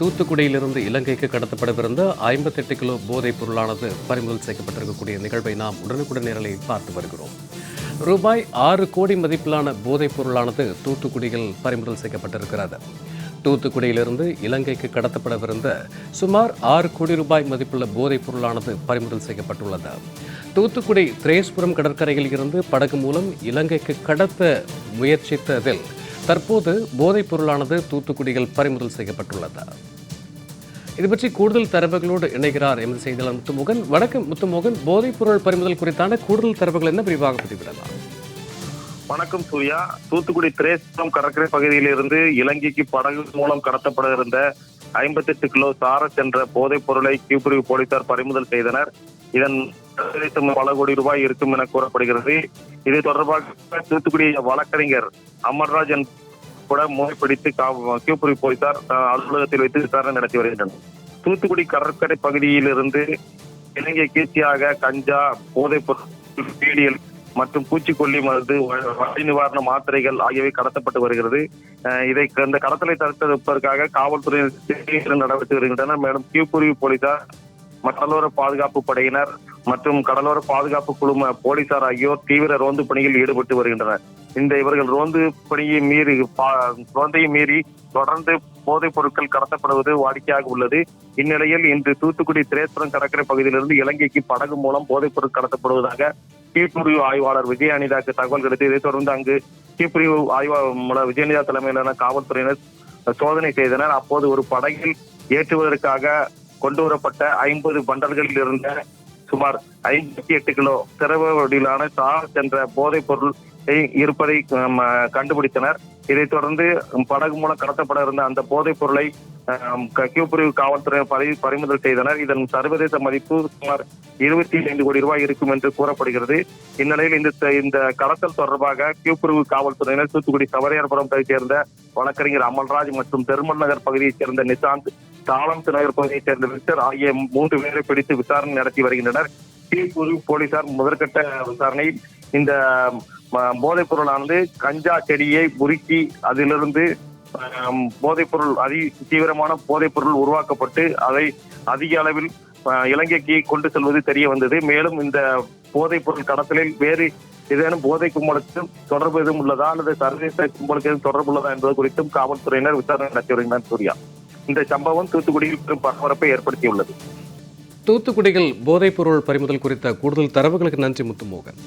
தூத்துக்குடியிலிருந்து இலங்கைக்கு கடத்தப்படவிருந்த ஐம்பத்தெட்டு கிலோ போதைப் பொருளானது பறிமுதல் செய்யப்பட்டிருக்கக்கூடிய நிகழ்வை நாம் உடனுக்குடன் நேரலை பார்த்து வருகிறோம். ரூபாய் ஆறு கோடி மதிப்பிலான போதைப் பொருளானது தூத்துக்குடியில் பறிமுதல் செய்யப்பட்டிருக்கிறது. தூத்துக்குடியிலிருந்து இலங்கைக்கு கடத்தப்படவிருந்த சுமார் ஆறு கோடி ரூபாய் மதிப்புள்ள போதைப் பொருளானது பறிமுதல் செய்யப்பட்டுள்ளது. தூத்துக்குடி திரேஸ்புரம் கடற்கரையில் இருந்து படகு மூலம் இலங்கைக்கு கடத்த முயற்சித்ததில் தற்போது போதைப் பொருளானது தூத்துக்குடியில் பறிமுதல் செய்யப்பட்டுள்ளது. இது பற்றி கூடுதல் தரவுகளோடு இணைகிறார் எமது செய்தியாளர் முத்துமோகன். வணக்கம் முத்துமோகன். போதைப் பொருள் பறிமுதல் குறித்தான கூடுதல் தரவுகள் என்ன விரிவாக பதிவிடலாம்? வணக்கம் சூர்யா. தூத்துக்குடி திரேசம் கடற்கரை பகுதியில் இருந்து இலங்கைக்கு படகு மூலம் கடத்தப்பட இருந்த ஐம்பத்தெட்டு கிலோ சாரஸ் என்ற போதைப் பொருளை கியூபிரிவு போலீசார் பறிமுதல் செய்தனர். இதன் பல கோடி ரூபாய் இருக்கும் என கூறப்படுகிறது. இது தொடர்பாக தூத்துக்குடி வழக்கறிஞர் அமர்ராஜன் கூட முறைப்பிடித்து கியூபுரி போலீசார் அலுவலகத்தில் வைத்து விசாரணை நடத்தி வருகின்றனர். தூத்துக்குடி கடற்கரை பகுதியிலிருந்து இலங்கை கீர்த்தியாக கஞ்சா போதைப் பொருள் பீடியல் மற்றும் பூச்சிக்கொல்லி மருந்து வலி நிவாரண மாத்திரைகள் ஆகியவை கடத்தப்பட்டு வருகிறது. இதை இந்த கடத்தலை தடுப்பதற்காக காவல்துறையினர் நடவடிக்கை வருகின்றனர். மேலும் கியூபுரி போலீசார் கடலோர பாதுகாப்பு படையினர் மற்றும் கடலோர பாதுகாப்பு குழும போலீசார் ஆகியோர் தீவிர ரோந்து பணியில் ஈடுபட்டு வருகின்றனர். இந்த இவர்கள் ரோந்து பணியை மீறி பா- ரோந்தையை மீறி தொடர்ந்து போதைப் பொருட்கள் கடத்தப்படுவது வாடிக்கையாக உள்ளது. இந்நிலையில் இன்று தூத்துக்குடி திரேஸ்வரம் கடற்கரை பகுதியிலிருந்து இலங்கைக்கு படகு மூலம் போதைப் பொருள் கடத்தப்படுவதாக கீழ்பிரிவு ஆய்வாளர் விஜயானிதாக்கு தகவல் கிடைத்து இதைத் தொடர்ந்து அங்கு கீழ்பிரிவு ஆய்வாளர் விஜயநிதா தலைமையிலான காவல்துறையினர் சோதனை செய்தனர். அப்போது ஒரு படகில் ஏற்றுவதற்காக கொண்டு வரப்பட்ட ஐம்பது பண்டல்களில் இருந்த சுமார் ஐம்பத்தி எட்டு கிலோ திரவ வடிவிலான சார்ஸ் என்ற போதைப் பொருள் இருப்பதை கண்டுபிடித்தனர். இதைத் தொடர்ந்து படகு மூலம் கடத்தப்பட இருந்த அந்த போதைப் பொருளை ஆம், கியூபிரிவு காவல்துறை பதவி பறிமுதல் செய்தனர். இதன் சர்வதேச மதிப்பு சுமார் இருபத்தி ஐந்து கோடி ரூபாய் இருக்கும் என்று கூறப்படுகிறது. இந்நிலையில் இந்த இந்த கடத்தல் தொடர்பாக கியூபிரிவு காவல்துறையினர் தூத்துக்குடி சவரையார்புரம் பகுதியைச் சேர்ந்த வழக்கறிஞர் அமல்ராஜ் மற்றும் பெருமல் நகர் பகுதியைச் சேர்ந்த நிசாந்த் தாளம் நகர் பகுதியைச் சேர்ந்த விக்டர் ஆகிய மூன்று பேரை பிடித்து விசாரணை நடத்தி வருகின்றனர். கீழ்புரிவு போலீசார் முதற்கட்ட விசாரணையில் இந்த போதைப் பொருளானது கஞ்சா செடியை முறுக்கி அதிலிருந்து போதைப்பொருள் அதி தீவிரமான போதைப்பொருள் உருவாக்கப்பட்டு அதை அதிக அளவில் இலங்கைக்கு கொண்டு செல்வது தெரிய வந்தது. மேலும் இந்த போதைப்பொருள் கடத்தலில் வேறு ஏதேனும் போதை கும்பலுக்கு தொடர்பு எதுவும் உள்ளதா? அல்லது சர்வதேச கும்பலுக்கு எதுவும் தொடர்பு உள்ளதா என்பது குறித்தும் காவல்துறையினர் விசாரணை நடத்தி வருகின்றனர் சூர்யா. இந்த சம்பவம் தூத்துக்குடியில் பெரும் பரபரப்பை ஏற்படுத்தியுள்ளது. தூத்துக்குடியில் போதைப்பொருள் பறிமுதல் குறித்த கூடுதல் தரவுகளுக்கு நன்றி முத்துமோகன்.